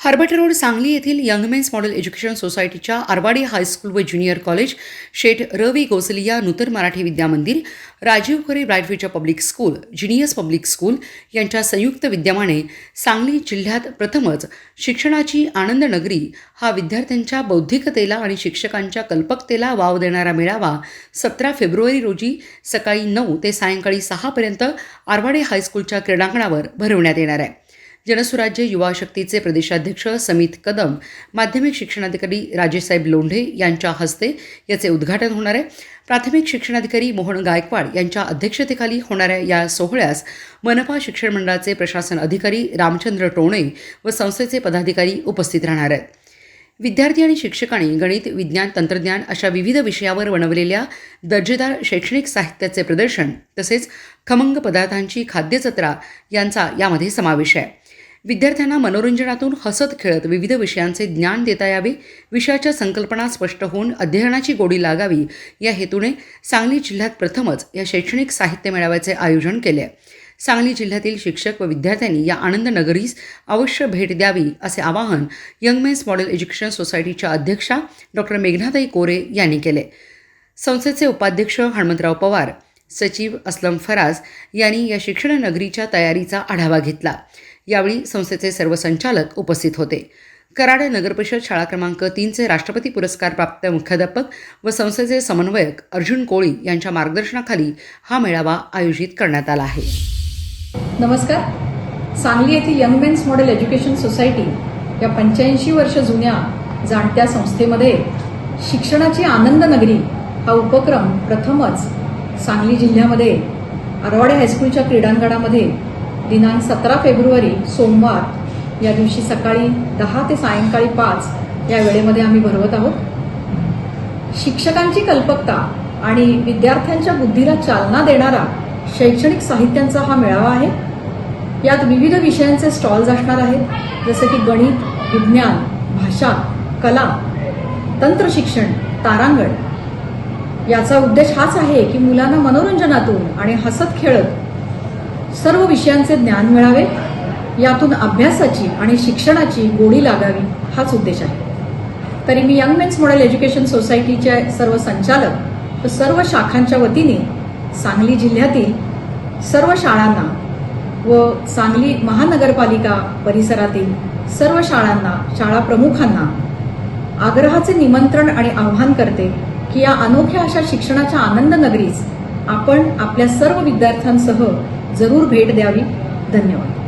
Herbert road Sangli येथील young men's model education सोसायटीच्या Arwadi high school व junior college Sheth Ravi Gosalia Nutan Marathi Vidyamandir Rajiv Khare bright future public school genius public school यांच्या संयुक्त विद्यमाने सांगली जिल्ह्यात प्रथमच शिक्षणाची आनंद नगरी हा विद्यार्थ्यांच्या बौद्धिकतेला आणि शिक्षकांच्या कल्पकतेला वाव देणारा मेळावा सतरा फेब्रुवारी रोजी सकाळी नऊ ते सायंकाळी सहापर्यंत आरवाडे हायस्कूलच्या क्रीडांगणावर भरवण्यात येणार आहे. जनसुराज्य युवा शक्तीचे प्रदेशाध्यक्ष समित कदम माध्यमिक शिक्षणाधिकारी राजेसाहेब लोंढे यांच्या हस्ते याचे उद्घाटन होणार आहे. प्राथमिक शिक्षणाधिकारी मोहन गायकवाड यांच्या अध्यक्षतेखाली होणाऱ्या या सोहळ्यास मनपा शिक्षण मंडळाचे प्रशासन अधिकारी रामचंद्र टोणे व संस्थेचे पदाधिकारी उपस्थित राहणार आहेत. विद्यार्थी आणि शिक्षकांनी गणित विज्ञान तंत्रज्ञान अशा विविध विषयावर बनवलेल्या दर्जेदार शैक्षणिक साहित्याचे प्रदर्शन तसेच खमंग पदार्थांची खाद्यजत्रा यांचा यामध्ये समावेश आहे. विद्यार्थ्यांना मनोरंजनातून हसत खेळत विविध विषयांचे ज्ञान देता यावे विषयाच्या संकल्पना स्पष्ट होऊन अध्ययनाची गोडी लागावी या हेतूने सांगली जिल्ह्यात प्रथमच या शैक्षणिक साहित्य मेळाव्याचे आयोजन केले आहे. सांगली जिल्ह्यातील शिक्षक व विद्यार्थ्यांनी या आनंद नगरीस अवश्य भेट द्यावी असे आवाहन यंग मेन्स मॉडेल एज्युकेशन सोसायटीच्या अध्यक्षा डॉक्टर मेघनाताई कोरे यांनी केले. संस्थेचे उपाध्यक्ष हणमंतराव पवार सचिव असलम फराज यांनी या शिक्षण नगरीच्या तयारीचा आढावा घेतला. यावेळी संस्थेचे सर्व संचालक उपस्थित होते. कराड नगरपरिषद शाळा क्रमांक तीनचे राष्ट्रपती पुरस्कार प्राप्त मुख्याध्यापक व संस्थेचे समन्वयक अर्जुन कोळी यांच्या मार्गदर्शनाखाली हा मेळावा आयोजित करण्यात आला आहे. नमस्कार. सांगली येथील young men's model education society या पंच्याऐंशी वर्ष जुन्या जाणत्या संस्थेमध्ये शिक्षणाची आनंद नगरी हा उपक्रम प्रथमच सांगली जिल्ह्यामध्ये आरवाडे हायस्कूलच्या क्रीडांगणामध्ये दिनांक सतरा फेब्रुवारी सोमवार या दिवशी सकाळी दहा ते सायंकाळी पाच या वेळेमध्ये आम्ही भरवत आहोत. शिक्षकांची कल्पकता आणि विद्यार्थ्यांच्या बुद्धीला चालना देणारा शैक्षणिक साहित्यांचा हा मेळावा आहे. यात विविध विषयांचे स्टॉल्स असणार आहेत जसे की गणित विज्ञान भाषा कला तंत्रशिक्षण तारांगण. याचा उद्देश हाच आहे की मुलांना मनोरंजनातून आणि हसत खेळत सर्व विषयांचे ज्ञान मिळावे यातून अभ्यासाची आणि शिक्षणाची गोडी लागावी हाच उद्देश आहे. तरी मी यंग मेन्स मॉडेल एज्युकेशन सोसायटीचे सर्व संचालक व सर्व शाखांच्या वतीने सांगली जिल्ह्यातील सर्व शाळांना व सांगली महानगरपालिका परिसरातील सर्व शाळांना शाळा प्रमुखांना आग्रहाचे निमंत्रण आणि आव्हान करते की या अनोख्या अशा शिक्षणाच्या आनंद नगरीस आपण आपल्या सर्व विद्यार्थ्यांसह जरूर भेट द्यावी. धन्यवाद.